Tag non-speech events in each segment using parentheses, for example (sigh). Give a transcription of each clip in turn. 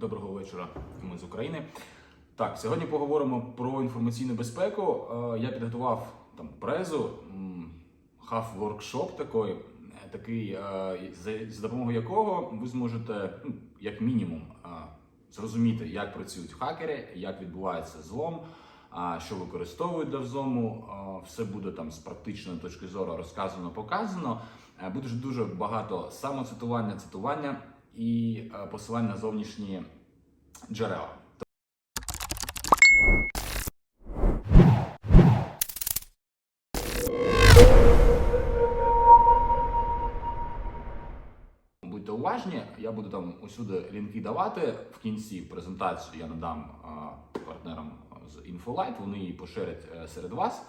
Доброго вечора, ми з України. Так, сьогодні поговоримо про інформаційну безпеку. Е, Я підготував там презу, хав воркшоп такий, е, такий, е, за- допомогою якого ви зможете, ну, як мінімум, зрозуміти, як працюють хакери, як відбувається злом, що використовують для взлому. Все буде там з практичної точки зору розказано, показано. Буде дуже багато самоцитування, цитування і е, посилань на зовнішні джерела. Будьте уважні, я буду там усюди лінки давати. В кінці презентацію я надам партнерам з Infolight, вони її поширять е, серед вас.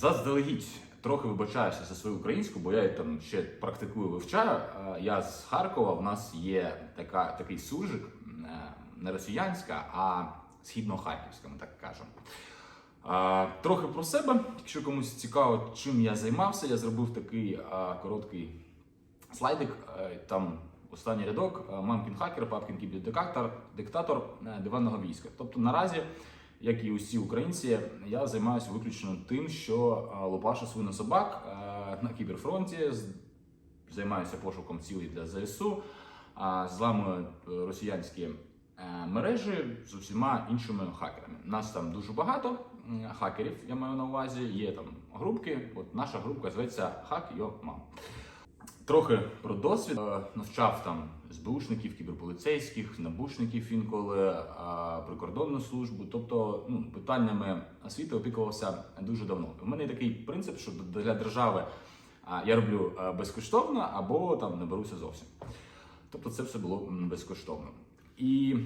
Заздалегідь трохи вибачаюся за свою українську, бо я її там ще практикую, вивчаю. Я з Харкова, в нас є така, такий суржик, е, не росіянська, а східно-харківська, ми так кажемо. Трохи про себе, якщо комусь цікаво, чим я займався, я зробив такий короткий слайдик. Там останній рядок: мамкін хакер, папкін кібердиктатор, диктатор е, диванного війська. Тобто наразі, як і усі українці, я займаюся виключно тим, що е, лупашу свину собак е, на кіберфронті, займаюся пошуком цілей для ЗСУ, зламую е, росіянські мережі з усіма іншими хакерами. Нас там дуже багато хакерів, я маю на увазі. Є там групки. От наша групка зветься Hack Your Mom. Трохи про досвід навчав там СБУшників, кіберполіцейських, набушників інколи, прикордонну службу. Тобто, ну питаннями освіти опікувався дуже давно. У мене такий принцип, що для держави я роблю безкоштовно або там не беруся зовсім. Тобто, це все було безкоштовно. І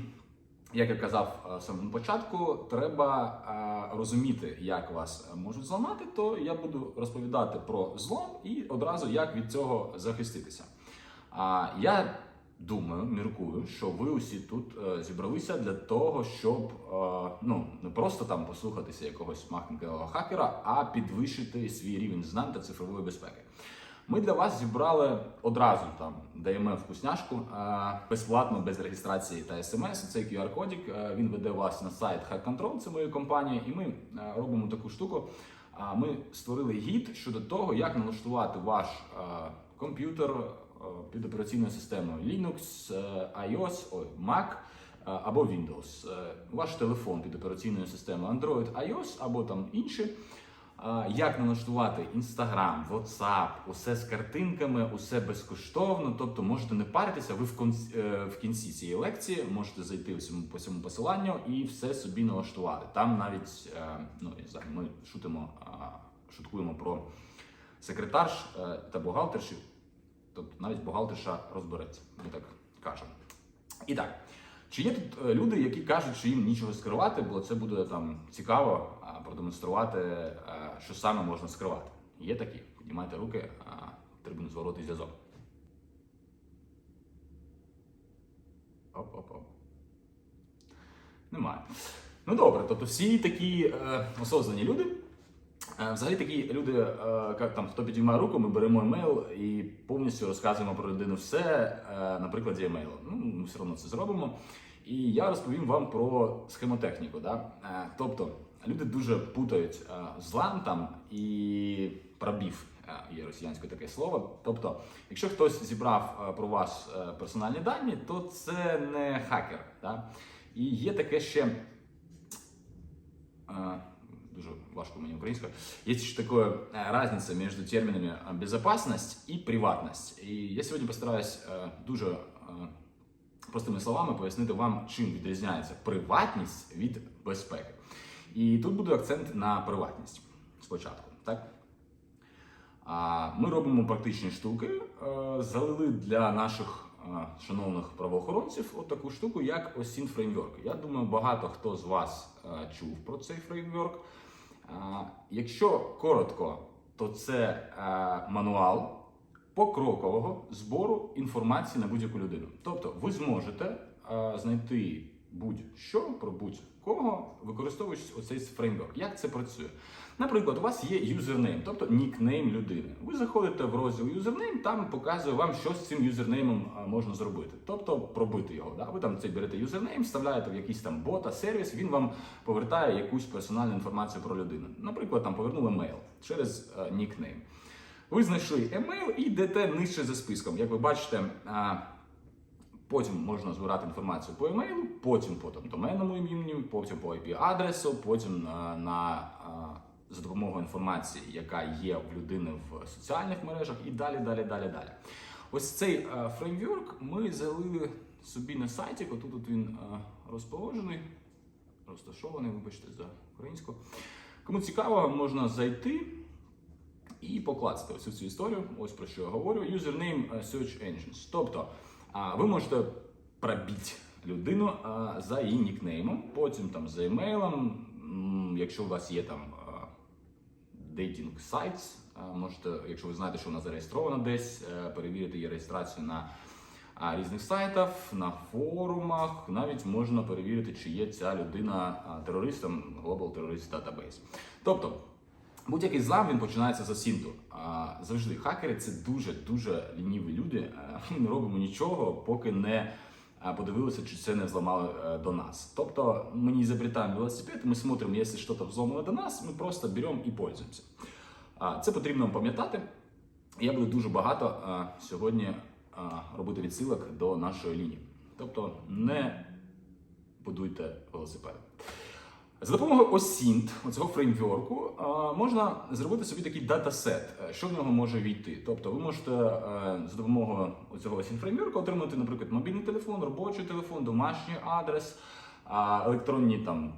як я казав в самому початку, треба розуміти, як вас можуть зламати, то я буду розповідати про злом і одразу як від цього захиститися. Я думаю, міркую, що ви усі тут е, зібралися для того, щоб е, ну не просто там послухатися якогось махненького хакера, а підвищити свій рівень знань та цифрової безпеки. Ми для вас зібрали одразу там даємо вкусняшку е, безплатно, без реєстрації та смс. Цей QR-кодик е, він веде вас на сайт Hack Control, це моєї компанії, і ми робимо таку штуку. Ми створили гід щодо того, як налаштувати ваш комп'ютер під операційною системою Linux, е, iOS, ой, Mac е, або Windows. Е, Ваш телефон під операційною системою Android, iOS або там інші. Як налаштувати Instagram, WhatsApp, усе з картинками, усе безкоштовно. Тобто можете не паритися. Ви в кінці, в кінці цієї лекції можете зайти по цьому посиланню і все собі налаштувати. Там навіть е, ну я знаю, ми шутимо, шуткуємо про секретарш е, та бухгалтерші. Тобто навіть бухгалтерша розбереться, ми так кажемо. І так. Чи є тут е, люди, які кажуть, що їм нічого скривати, бо це буде там цікаво продемонструвати, е, що саме можна скривати? Є такі? Піднімайте руки, потрібен зворотний зв'язок. Оп-оп-оп. Немає. Ну добре, тобто всі такі е, осознані люди. Е, Взагалі такі люди, е, як там хто підіймає руку, ми беремо емейл і повністю розказуємо про людину все е, на прикладі емейлу. Ну, ми все одно це зробимо. І я розповім вам про схемотехніку. Да? Тобто люди дуже путають злам там і пробів. Є росіянське таке слово. Тобто, якщо хтось зібрав про вас персональні дані, то це не хакер. Да? І є таке ще. Е, Дуже важко мені українською. Есть еще такое э, разница между терминами э, безопасность и приватность. І я сьогодні постараюсь е, дуже е, простими словами пояснити вам, чим відрізняється приватність від безпеки. І тут буде акцент на приватність спочатку. Так? Ми робимо практичні штуки, е, залили для наших е, шановних правоохоронців от таку штуку, як OSINT Framework. Я думаю, багато хто з вас е, чув про цей фреймворк. Е, Якщо коротко, то це е, мануал покрокового збору інформації на будь-яку людину. Тобто, ви зможете е, знайти будь-що, про будь-кого, використовуючи оцей фреймворк. Як це працює? Наприклад, у вас є юзернейм, тобто нікнейм людини. Ви заходите в розділ юзернейм, там показує вам, що з цим юзернеймом можна зробити. Тобто пробити його. Да? Ви там цей берете юзернейм, вставляєте в якийсь там бота, сервіс, він вам повертає якусь персональну інформацію про людину. Наприклад, там повернули мейл через нікнейм. Ви знайшли емейл і йдете нижче за списком. Як ви бачите, потім можна збирати інформацію по емейлу, потім по там, доменному імені, потім по IP-адресу, потім а, на, за допомогою інформації, яка є в людини в соціальних мережах, і далі, далі, далі, далі. Ось цей а, фреймворк ми залили собі на сайті. Отут от він а, розположений, розташований, вибачте, за українську. Кому цікаво, можна зайти і покласти ось цю історію. Ось про що я говорю. Username е, Search Engines. Тобто ви можете пробити людину за її нікнеймом, потім там за емейлом. Якщо у вас є там дейтінг сайт, можете, якщо ви знаєте, що вона зареєстрована десь, е, перевірити її реєстрацію на різних сайтах, на форумах. Навіть можна перевірити, чи є ця людина терористом Global Terrorist Database. Тобто. Будь-який злам він починається з сінту. Завжди хакери це дуже дуже лініві люди. Ми не робимо нічого, поки не подивилися, чи це не взламали е, до нас. Тобто ми не изобретаем велосипед, ми смотримо, якщо щось взломано до нас, ми просто беремо і пользуємося. Це потрібно пам'ятати. Я буду дуже багато сьогодні робити відсилок до нашої лінії. Тобто не будуйте велосипеди. За допомогою OSINT, цього фреймворку, можна зробити собі такий датасет, е, що в нього може війти. Тобто ви можете е, за допомогою цього OSINT фреймворку отримати, наприклад, мобільний телефон, робочий телефон, домашній адрес, електронні там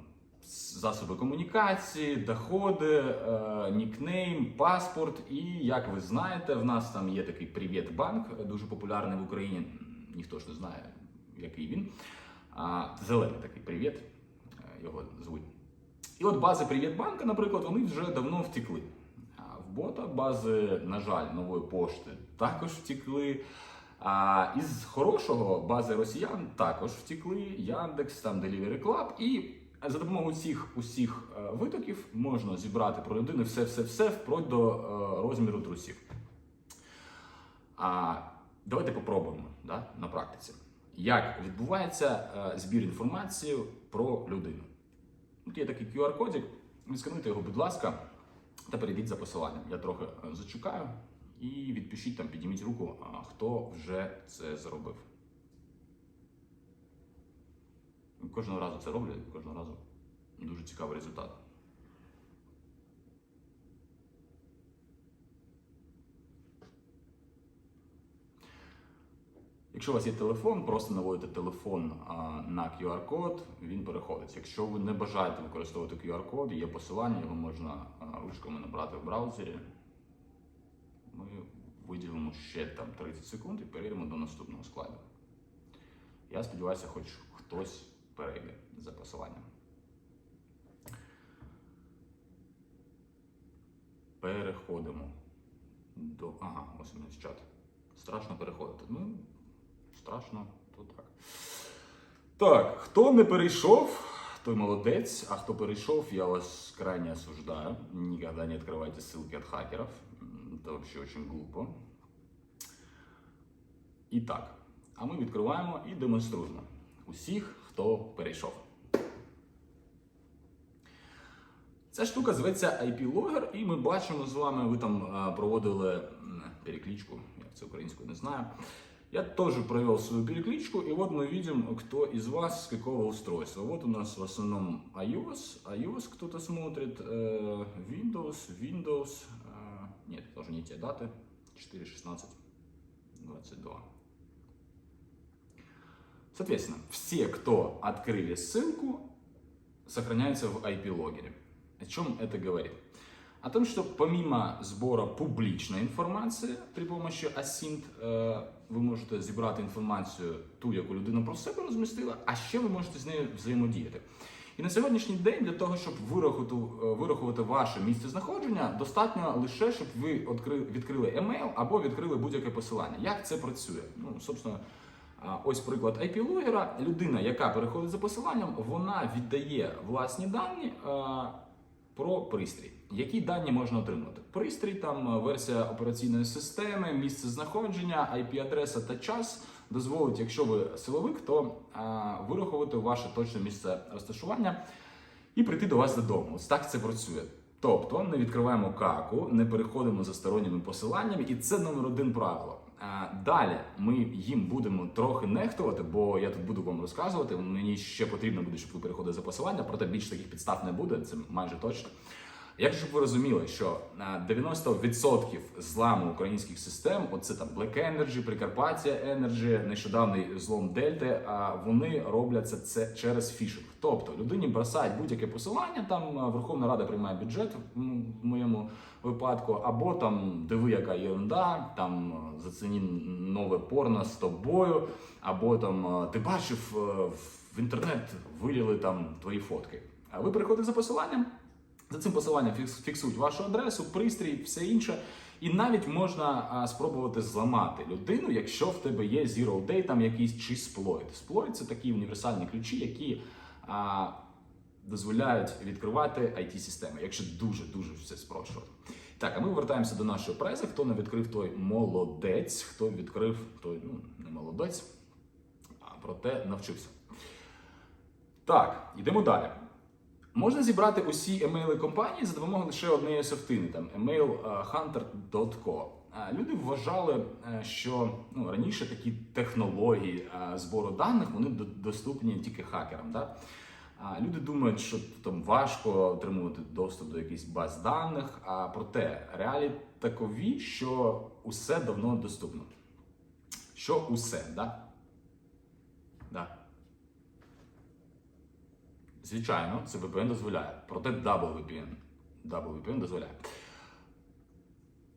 засоби комунікації, доходи, е, нікнейм, паспорт. І як ви знаєте, в нас там є такий Привіт-банк, е, дуже популярний в Україні. Ніхто ж не знає, який він. Зелений такий привіт, е, його звуть. І от бази Привітбанка, наприклад, вони вже давно втекли. В бота бази, на жаль, нової пошти також втекли. А із хорошого бази росіян також втекли. Яндекс, там Delivery Club. І за допомогою цих усіх е, витоків можна зібрати про людину все-все-все вплоть до е, розміру трусів. А давайте попробуємо да, на практиці. Як відбувається е, збір інформації про людину? Тут є такий QR-кодик, відскануйте його, будь ласка, та перейдіть за посиланням. Я трохи е, зачекаю і відпишіть там, підніміть руку, хто вже це зробив. Кожного разу це роблю, кожного разу дуже цікавий результат. Якщо у вас є телефон, просто наводите телефон на QR-код, він переходить. Якщо ви не бажаєте використовувати QR-код, є посилання, його можна ручками набрати в браузері. Ми виділимо ще там 30 секунд і перейдемо до наступного складу. Я сподіваюся, хоч хтось перейде за посиланням. Переходимо до. Ага, ось у мене чат. Страшно переходити. Ну, страшно, то так. Так, хто не перейшов, той молодець, а хто перейшов, я вас крайне осуждаю. Никогда не открывайте ссылки от хакеров. М, Это вообще очень глупо. І так, а ми відкриваємо і демонструємо усіх, хто перейшов. Ця штука зветься IP-логер, і ми бачимо з вами, ви там а, проводили м, перекличку, як це українською не знаю. Я тоже провел свою перекличку, и вот мы видим, кто из вас с какого устройства. Вот у нас в основном iOS, iOS кто-то смотрит, э, Windows, Windows, э, нет, тоже не те даты, 4, 16, 22. Соответственно, все, кто открыли ссылку, сохраняются в IP-логере. О чем это говорит? О том, что помимо сбора публичной информации при помощи Async, е, ви можете зібрати інформацію, ту, яку людина про себе розмістила, а ще ви можете з нею взаємодіяти. І на сьогоднішній день для того, щоб вирахувати, е, вирахувати ваше місце знаходження, достатньо лише, щоб ви відкрили, емейл або відкрили будь-яке посилання. Як це працює? Ну, собственно, Ось приклад IP-логера. Людина, яка переходить за посиланням, вона віддає власні дані а, про пристрій. Які дані можна отримати? Пристрій, там версія операційної системи, місце знаходження, IP-адреса та час дозволить, якщо ви силовик, то а, вирахувати ваше точне місце розташування і прийти до вас додому. Ось так це працює. Тобто не відкриваємо каку, не переходимо за сторонніми посиланнями, і це номер один правило. А далі ми їм будемо трохи нехтувати, бо я тут буду вам розказувати. Мені ще потрібно буде, щоб ви переходили за посилання, проте більш таких підстав не буде, це майже точно. Як щоб ви розуміли, що а, 90% зламу українських систем, оце там Black Energy, Прикарпаття Energy, нещодавний злом Дельти, а вони робляться це через фішинг. Тобто людині бросають будь-яке посилання, там Верховна Рада приймає бюджет в моєму випадку, або там диви, яка єрунда, там а, заціні нове порно з тобою, або там ти бачив в інтернет виліли там твої фотки. А ви переходите за посиланням. За цим посиланням фіксують вашу адресу, пристрій, все інше. І навіть можна а, спробувати зламати людину, якщо в тебе є Zero Day, там якийсь чи сплойт. Сплойт це такі універсальні ключі, які а, дозволяють відкривати it системи якщо дуже дуже все спрощувати. Так, а ми повертаємося до нашої прези. Хто не відкрив, той молодець. Хто відкрив, той ну не молодець, а проте навчився. Так, йдемо далі. Можна зібрати усі емейли компанії за допомогою лише однієї софтини, там emailhunter.co. Люди вважали, е, що ну, раніше такі технології е, збору даних вони доступні тільки хакерам. Да? Люди думають, що там важко отримувати доступ до якихось баз даних. А проте реалії такові, що усе давно доступно. Що усе, да? Да. Звичайно, це VPN дозволяє. Проте WPN. WPN дозволяє.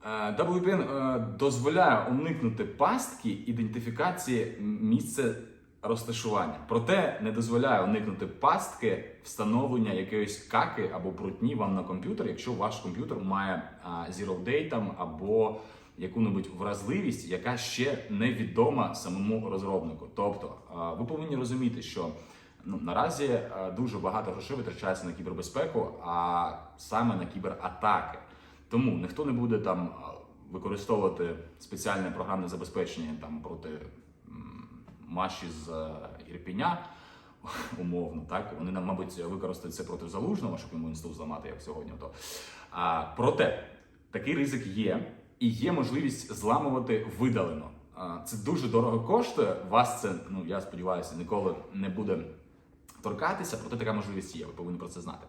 Е, WPN е, дозволяє уникнути пастки ідентифікації місця розташування. Проте не дозволяє уникнути пастки встановлення якоїсь каки або брутні вам на комп'ютер, якщо ваш комп'ютер має zero day або яку-небудь вразливість, яка ще невідома самому розробнику. Тобто, ви повинні розуміти, що ну, наразі дуже багато грошей витрачається на кібербезпеку, а саме на кібератаки. Тому ніхто не буде там використовувати спеціальне програмне забезпечення там проти Маші з е, Ірпіня. (laughs) Умовно, так вони нам, мабуть, використають це проти залужного, щоб йому інститут зламати, як сьогодні. То а, проте такий ризик є, і є можливість зламувати видалено. А, це дуже дорого коштує. Вас це, ну я сподіваюся, ніколи не буде торкатися, проте така можливість є. Ви повинні про це знати.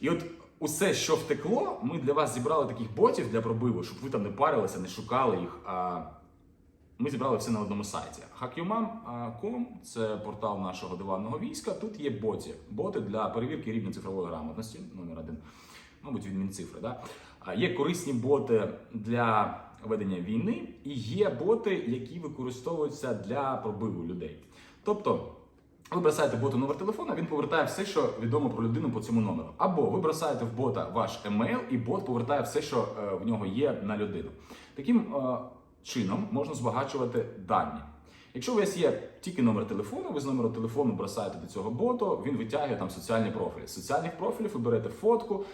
І от усе, що втекло, ми для вас зібрали таких ботів для пробиву, щоб ви там не парилися, не шукали їх. А ми зібрали все на одному сайті. Hackyoumam.com – це портал нашого диванного війська. Тут є боті. Боти для перевірки рівня цифрової грамотності, номер один. Мабуть, він мінцифри. Да? Є корисні боти для ведення війни, і є боти, які використовуються для пробиву людей. Тобто. Ви бросаєте боту номер телефона, він повертає все, що відомо про людину по цьому номеру. Або ви бросаєте в бота ваш емейл, і бот повертає все, що е, в нього є на людину. Таким е, чином можна збагачувати дані. Якщо у вас є тільки номер телефону, ви з номеру телефону бросаєте до цього боту, він витягує там соціальні профілі. З соціальних профілів ви берете фотку,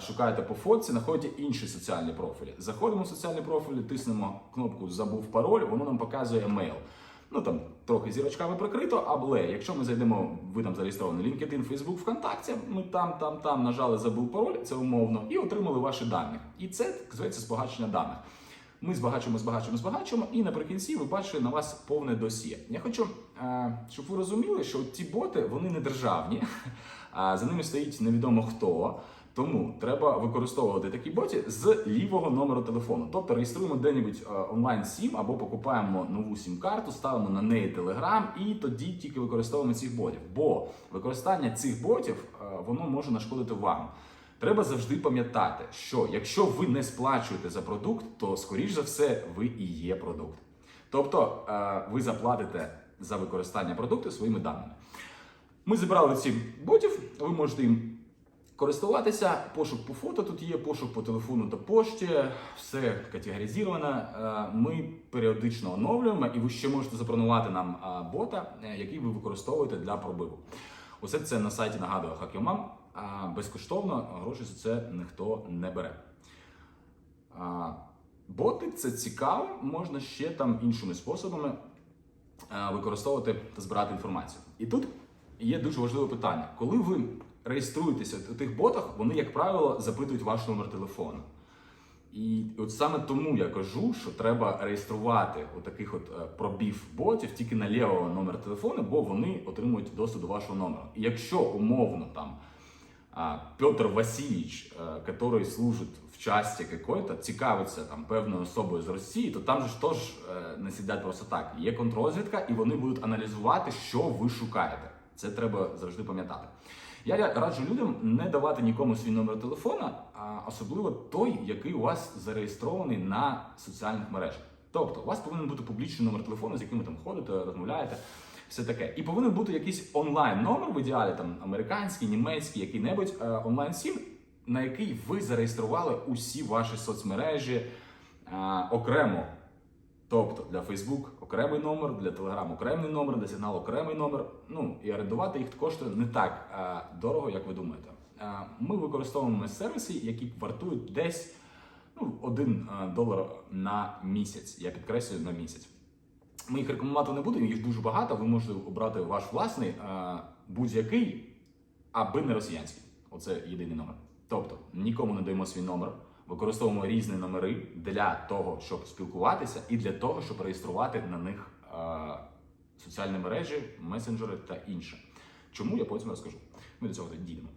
шукаєте по фотці, знаходите інші соціальні профілі. Заходимо в соціальні профілі, тиснемо кнопку Забув пароль, воно нам показує емейл. Ну там трохи зірочками прикрито, але якщо ми зайдемо, ви там зареєстровані LinkedIn, Facebook, ВКонтакті, ми там, там, там нажали забув пароль, це умовно, і отримали ваші дані. І це зветься збагачення даних. Ми збагачуємо, збагачуємо, збагачуємо, і наприкінці ви бачите на вас повне досьє. Я хочу, е, щоб ви розуміли, що ці боти вони не державні, (laughs) а за ними стоїть невідомо хто. Тому треба використовувати такі боті з лівого номеру телефону. Тобто реєструємо де-небудь е, онлайн сім або покупаємо нову сім-карту, ставимо на неї телеграм, і тоді тільки використовуємо цих ботів. Бо використання цих ботів е, воно може нашкодити вам. Треба завжди пам'ятати, що якщо ви не сплачуєте за продукт, то скоріш за все ви і є продукт. Тобто е, ви заплатите за використання продукту своїми даними. Ми зібрали ці ботів, ви можете їм користуватися. Пошук по фото тут є, пошук по телефону та пошті, все категоризовано. Е, Ми періодично оновлюємо, і ви ще можете запропонувати нам бота, е, який ви використовуєте для пробиву. Усе це на сайті нагадую Хакімам. Безкоштовно гроші за це ніхто не бере. А, Боти це цікаво, можна ще там іншими способами е, використовувати та збирати інформацію. І тут є дуже важливе питання. Коли ви реєструєтеся у тих ботах, вони, як правило, запитують ваш номер телефону. І от саме тому я кажу, що треба реєструвати у таких от е, пробів ботів тільки на лівого номер телефону, бо вони отримують доступ до вашого номеру. І якщо умовно там а, Петр Васильевич, е, который служит в части какой-то, цікавиться там певною особою з Росії, то там же ж теж е, не сидять просто так. Є контррозвідка, і вони будуть аналізувати, що ви шукаєте. Це треба завжди пам'ятати. Я раджу людям не давати нікому свій номер телефона, особливо той, який у вас зареєстрований на соціальних мережах. Тобто, у вас повинен бути публічний номер телефону, з яким ви там ходите, розмовляєте, все таке. І повинен бути якийсь онлайн номер, в ідеалі там американський, німецький, який-небудь е, онлайн сім, на який ви зареєстрували усі ваші соцмережі е, окремо. Тобто для Facebook окремий номер, для Telegram окремий номер, для Signal окремий номер. Ну і орендувати їх коштує не так е, дорого, як ви думаєте. Е, ми використовуємо сервіси, які вартують десь ну, 1 е, долар на місяць. Я підкреслюю на місяць. Ми їх рекламувати не будемо, їх дуже багато. Ви можете обрати ваш власний будь-який, аби не росіянський. Оце єдиний номер. Тобто нікому не даємо свій номер. Використовуємо різні номери для того, щоб спілкуватися, і для того, щоб реєструвати на них соціальні мережі, месенджери та інше. Чому я потім розкажу. Ми до цього дійдемо.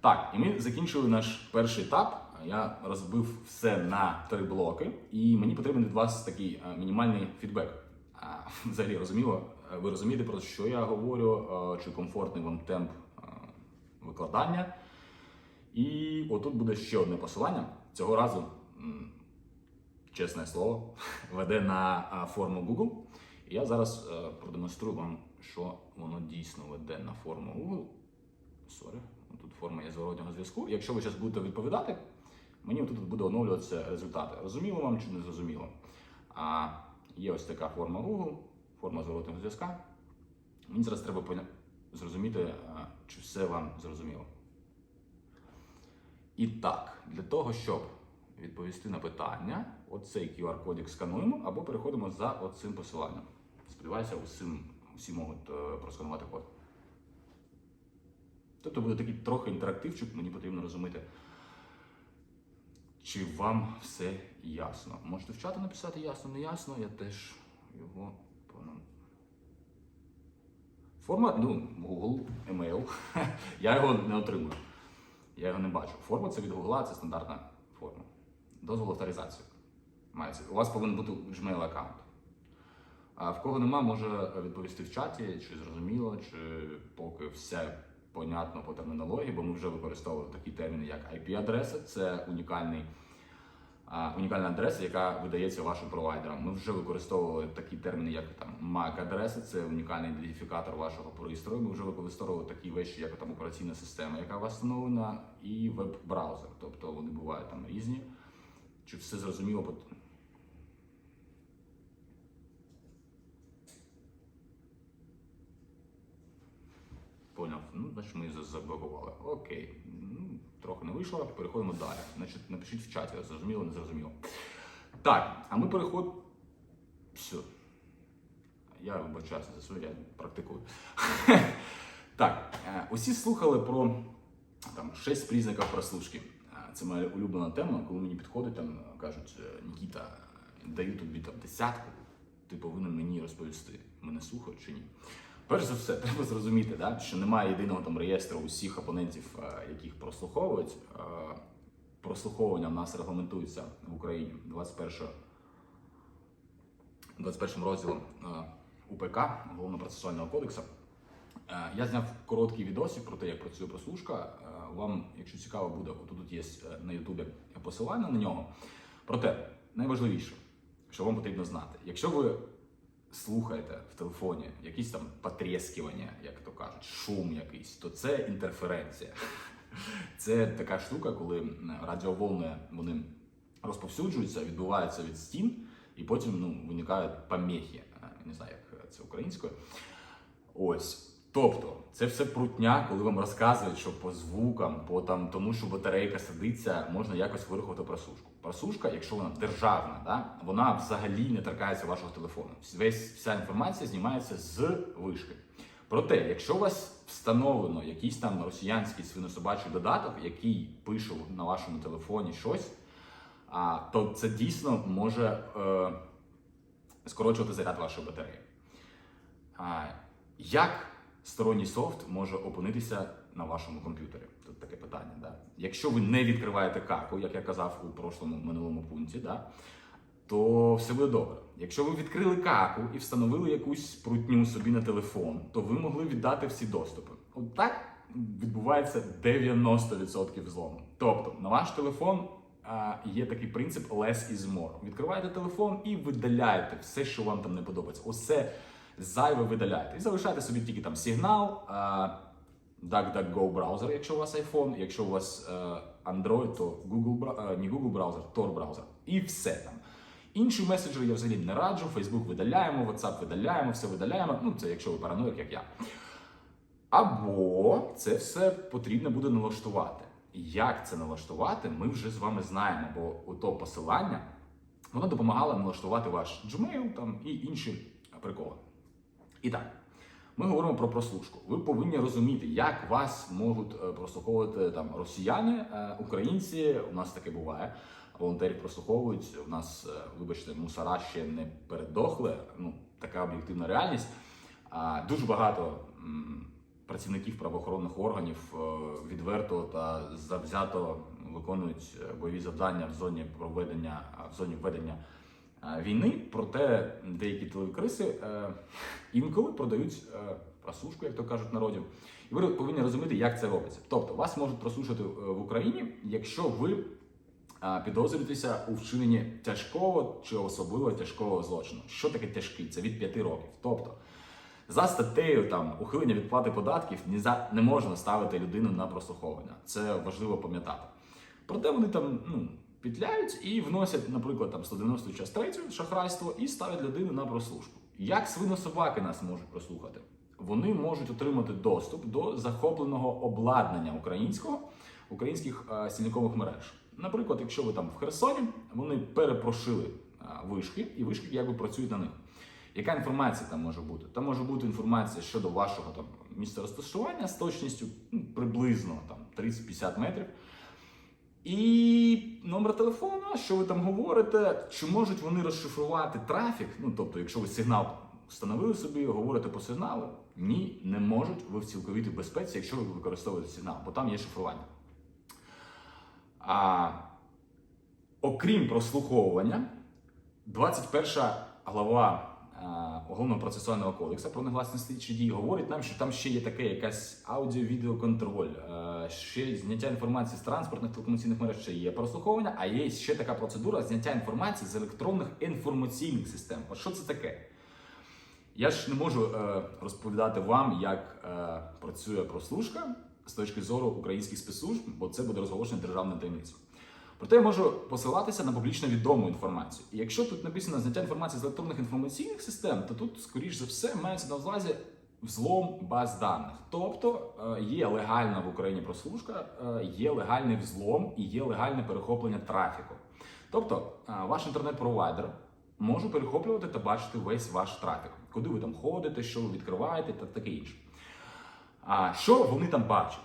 Так, і ми закінчили наш перший етап. Я розбив все на три блоки, і мені потрібен від вас такий е, мінімальний фідбек. (laughs) Взагалі розуміло, е, ви розумієте про що я говорю, е, чи комфортний вам темп викладання. І отут буде ще одне посилання. Цього разу, чесне слово, (laughs) веде на форму Google. І я зараз продемонструю вам, що воно дійсно веде на форму Google. Сорі, тут форма є зворотнього зв'язку. Якщо ви зараз будете відповідати, мені тут буде оновлюватися результати. Розуміло вам чи не зрозуміло? А є ось така форма Google, форма зворотнього зв'язка. Мені зараз треба зрозуміти, чи все вам зрозуміло. І так, для того, щоб відповісти на питання, оцей QR-кодик скануємо або переходимо за оцим посиланням. Сподіваюся, усім, всі можуть е, просканувати код. Тобто буде такий трохи інтерактивчик, мені потрібно розуміти, чи вам все ясно. Можете в чаті написати ясно, не ясно, я теж його поном. Форма, ну, Google, email. (laughs) я його не отримую. Я його не бачу. Форма це від Google, це стандартна форма. Дозвол авторизації. Мається. У вас повинен бути Gmail аккаунт. А в кого нема, може відповісти в чаті, чи зрозуміло, чи поки все понятно по термінології, бо ми вже використовували такі терміни, як IP-адреса, це унікальний, унікальна адреса, яка видається вашим провайдерам. Ми вже використовували такі терміни, як там MAC-адреса, це унікальний ідентифікатор вашого пристрою. Ми вже використовували такі речі, як там операційна система, яка у вас встановлена, і веб-браузер. Тобто вони бувають там різні. Чи все зрозуміло? Бо- Поняв. Ну, значить, ми за- заблокували. Окей. Ну, трохи не вийшло, переходимо далі. Значить, напишіть в чаті, зрозуміло, не зрозуміло. Так, а ми переходимо. Все. Я вибачаюся за своє, я практикую. (laughs) так, е, усі слухали про там, шість признаків прослушки. Е, Це моя улюблена тема, коли мені підходять, там кажуть, е, Нікіта, даю тобі там десятку, ти повинен мені розповісти, мене слухають чи ні. Перш за все, треба зрозуміти, да, що немає єдиного там реєстру усіх абонентів, е, яких прослуховують. Е, Прослуховування в нас регламентується в Україні 21 21 розділом е, УПК Головно-процесуального кодексу. Я зняв короткий відосик про те, як працює прослушка. Вам, якщо цікаво буде, тут є на Ютубі посилання на нього. Проте найважливіше, що вам потрібно знати, якщо ви слухаєте в телефоні якісь там потрескування, як то кажуть, шум якийсь, то це інтерференція. (laughs) Це така штука, коли радіоволни вони розповсюджуються, відбуваються від стін, і потім ну, виникають помехи. Е, Не знаю, як це українською. Ось. Тобто, це все прутня, коли вам розказують, що по звукам, по там тому, що батарейка садиться, можна якось вирахувати просушку. Просушка, якщо вона державна, да, вона взагалі не торкається вашого телефону. Весь вся інформація знімається з вишки. Проте, якщо у вас встановлено якийсь там росіянський свинособачий додаток, який пише на вашому телефоні щось, а, то це дійсно може е, скорочувати заряд вашої батареї. А, як сторонній софт може опинитися на вашому комп'ютері? Тут таке питання. Да? Якщо ви не відкриваєте каку, як я казав у прошлому минулому пункті, да? то все буде добре. Якщо ви відкрили каку і встановили якусь прутню собі на телефон, то ви могли віддати всі доступи. От так відбувається 90% злому. Тобто на ваш телефон є такий принцип less is more. Відкриваєте телефон і видаляєте все, що вам там не подобається. Усе зайве видаляєте. І залишаєте собі тільки там сигнал, DuckDuckGo браузер, якщо у вас iPhone, якщо у вас е, Android, то Google, е, не Google браузер, Tor браузер. І все там. Інші меседжери я взагалі не раджу. Facebook видаляємо, WhatsApp видаляємо, все видаляємо. Ну, це якщо ви параноїк, як я. Або це все потрібно буде налаштувати. Як це налаштувати, ми вже з вами знаємо, бо ото посилання воно допомагало налаштувати ваш Gmail там, і інші приколи. І так, ми говоримо про прослушку. Ви повинні розуміти, як вас можуть е, прослуховувати там росіяни, е, українці. У нас таке буває. Волонтерів прослуховують. У нас, е, вибачте, мусора ще не передохли. Ну, така об'єктивна реальність. Дуже багато працівників правоохоронних органів відверто та завзято виконують бойові завдання в зоні проведення в зоні ведення е, війни. Проте деякі телекриси е, інколи продають е, просушку, як то кажуть в народі. І ви повинні розуміти, як це робиться. Тобто, вас можуть просушити е, в Україні, якщо ви е, підозрюєтеся у вчиненні тяжкого чи особливо тяжкого злочину. Що таке тяжкий? Це від 5 років. Тобто, за статтею там ухилення від плати податків не можна ставити людину на прослуховування. Це важливо пам'ятати. Проте вони там ну, петляють і вносять, наприклад, там 190 час 3 шахрайство і ставлять людину на прослушку. Як свинособаки нас можуть прослухати? Вони можуть отримати доступ до захопленого обладнання українського, українських е, стільникових мереж. Наприклад, якщо ви там в Херсоні, вони перепрошили е, вишки, і вишки якби працюють на них. Яка інформація там може бути? Там може бути інформація щодо вашого там місця розташування з точністю ну, приблизно там 30-50 метрів. І номер телефона, що ви там говорите, чи можуть вони розшифрувати трафік? Ну тобто, якщо ви сигнал встановили собі, говорите по сигналу, ні, не можуть. Ви в цілковітій безпеці, якщо ви використовуєте сигнал, бо там є шифрування. А, окрім прослуховування, 21 глава Уголовного процесуального кодексу про негласні слідчі дії говорить нам, що там ще є таке якась аудіо-відеоконтроль, е, ще зняття інформації з транспортних телекомунікаційних мереж, ще є прослуховування, а є ще така процедура зняття інформації з електронних інформаційних систем. От що це таке? Я ж не можу е, розповідати вам, як е, працює прослушка з точки зору українських спецслужб, бо це буде розголошення державною таємницею. Проте я можу посилатися на публічно відому інформацію. І якщо тут написано зняття інформації з електронних інформаційних систем, то тут, скоріш за все, мається на увазі взлом баз даних. Тобто е, є легальна в Україні прослушка, е, є легальний взлом і є легальне перехоплення трафіку. Тобто е, ваш інтернет-провайдер може перехоплювати та бачити весь ваш трафік, куди ви там ходите, що ви відкриваєте та таке інше. А що вони там бачать?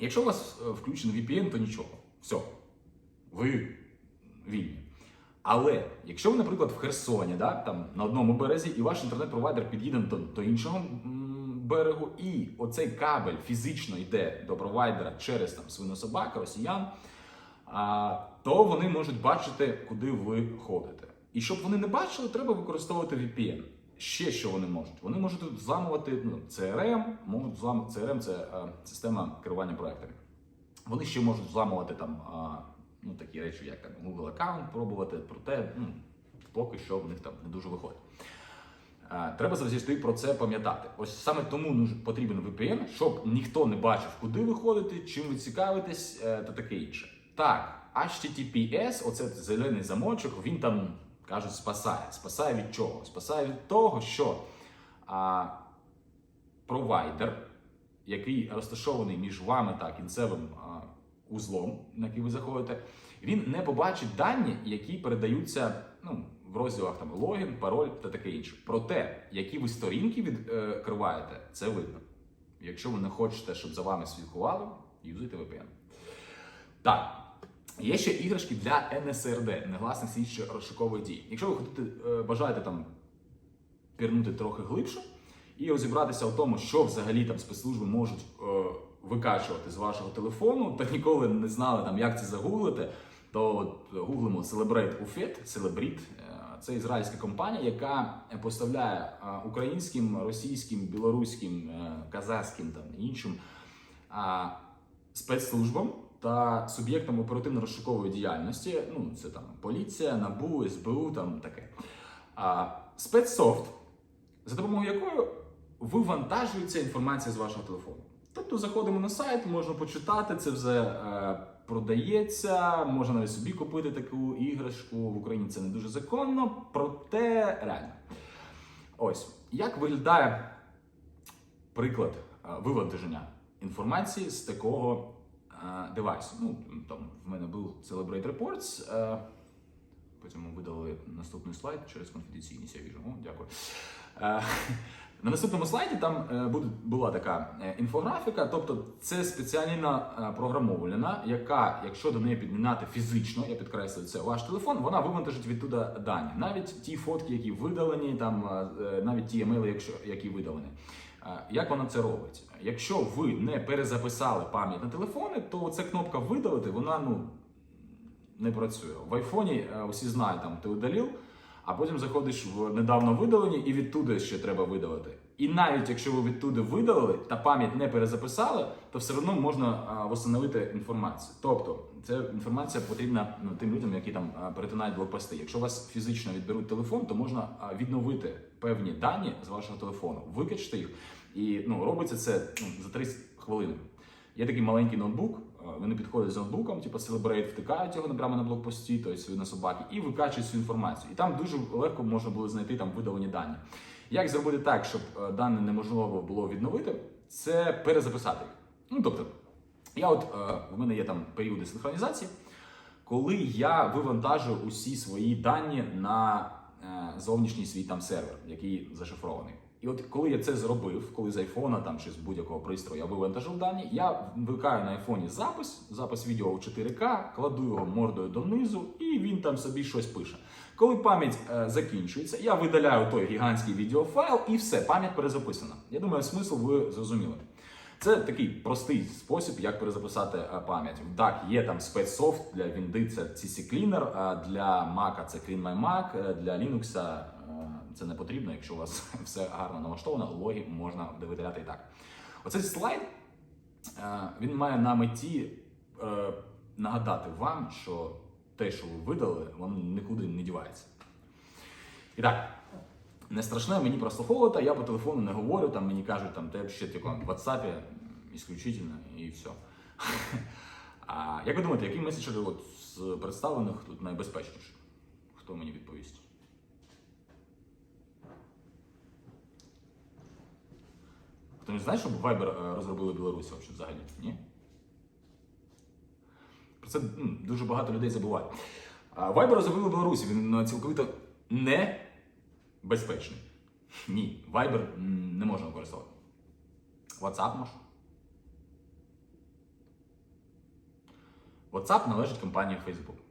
Якщо у вас включений VPN, то нічого. Все. Ви вільні. Але якщо ви, наприклад, в Херсоні, да, там на одному березі, і ваш інтернет-провайдер під'їде до, до іншого берегу, і оцей кабель фізично йде до провайдера через там свинособак, росіян, а, то вони можуть бачити, куди ви ходите. І щоб вони не бачили, треба використовувати VPN. Ще що вони можуть? Вони можуть взламувати ну, CRM, можуть взламувати CRM це е, система керування проектами. Вони ще можуть взламувати там ну, такі речі, як там Google аккаунт пробувати, проте ну, поки що в них там не дуже виходить. Треба завжди про це пам'ятати. Ось саме тому потрібен VPN, щоб ніхто не бачив, куди ви ходите, чим ви цікавитесь е, та таке інше. Так, HTTPS, оце зелений замочок, він там кажуть, спасає. Спасає від чого? Спасає від того, що а, провайдер, який розташований між вами та кінцевим а, узлом, на який ви заходите, він не побачить дані, які передаються ну, в розділах там логін, пароль та таке інше. Проте, які ви сторінки відкриваєте, це видно. Якщо ви не хочете, щоб за вами слідкували, юзуйте VPN. Так. Є ще іграшки для NSRD, негласних слідчо розшукових дій. Якщо ви хочете, е, бажаєте там пірнути трохи глибше і розібратися в тому, що взагалі там спецслужби можуть е, викачувати з вашого телефону, та ніколи не знали там, як це загуглити, то от гуглимо Celebrate UFET, Celebrate. Е, Це ізраїльська компанія, яка поставляє е, українським, російським, білоруським, е, казахським там іншим спецслужбам та суб'єктам оперативно-розшукової діяльності. Ну, це там поліція, НАБУ, СБУ, там таке. Спецсофт, за допомогою якої вивантажується інформація з вашого телефону. Тобто заходимо на сайт, можна почитати, це все е, продається, можна навіть собі купити таку іграшку. В Україні це не дуже законно, проте реально. Ось як виглядає приклад е, вивантаження інформації з такого е, девайсу. Ну, там в мене був Celebrate Reports. Потім ми видали наступний слайд через конфіденційність. Я віжу. О, дякую. На наступному слайді там е, буде, була така е, інфографіка, тобто це спеціальна е, програмована, яка, якщо до неї підмінати фізично, я підкреслюю це ваш телефон, вона вивантажить відтуда дані. Навіть ті фотки, які видалені, там навіть ті емейли, якщо які видалені. Як вона це робить? Якщо ви не перезаписали пам'ять на телефони, то ця кнопка видалити, вона ну не працює. В айфоні усі знають, там ти удалив, а потім заходиш в недавно видалені і відтуди ще треба видалити. І навіть якщо ви відтуди видалили та пам'ять не перезаписали, то все одно можна встановити інформацію. Тобто, ця інформація потрібна ну, тим людям, які там перетинають блокпости. Якщо вас фізично відберуть телефон, то можна відновити певні дані з вашого телефону, викачте їх. І ну, робиться це ну, за 30 хвилин. Є такий маленький ноутбук, вони підходять з ноутбуком, типу Celebrate, втикають його прямо на блокпості, тобто на собаки, і викачують цю інформацію. І там дуже легко можна було знайти там видалені дані. Як зробити так, щоб е, дані неможливо було відновити, це перезаписати. Ну тобто, я от е, в мене є там періоди синхронізації, коли я вивантажую усі свої дані на е, зовнішній свій там сервер, який зашифрований. І от коли я це зробив, коли з айфона там чи з будь-якого пристрою я вивантажив дані, я вмикаю на айфоні запис, запис відео у 4К, кладу його мордою донизу, і він там собі щось пише. Коли пам'ять е, закінчується, я видаляю той гігантський відеофайл і все, пам'ять перезаписана. Я думаю, смисл ви зрозуміли. Це такий простий спосіб, як перезаписати е, пам'ять. Так, є там спецсофт для Вінди, це CC Cleaner, для Mac це Clean My Mac, е, для Linux е, це не потрібно, якщо у вас (laughs) все гарно налаштовано, логи можна видаляти і так. Оцей слайд е, він має на меті е, нагадати вам, що те, що ви видали, воно нікуди не дівається. І так, не страшне мені прослуховувати, я по телефону не говорю, там мені кажуть, там тебе ще тільки в WhatsApp исключительно і все. (laughs) А як ви думаєте, який меседжер з представлених тут найбезпечніший? Хто мені відповість? Хто не знає, що Viber е, розробили Білорусі взагалі? Ні? Про це ну, дуже багато людей забувають. А Viber розробили Білорусі, він е, цілковито не безпечний. Ні, Viber не можна використовувати. WhatsApp можна. WhatsApp належить компанії Facebook.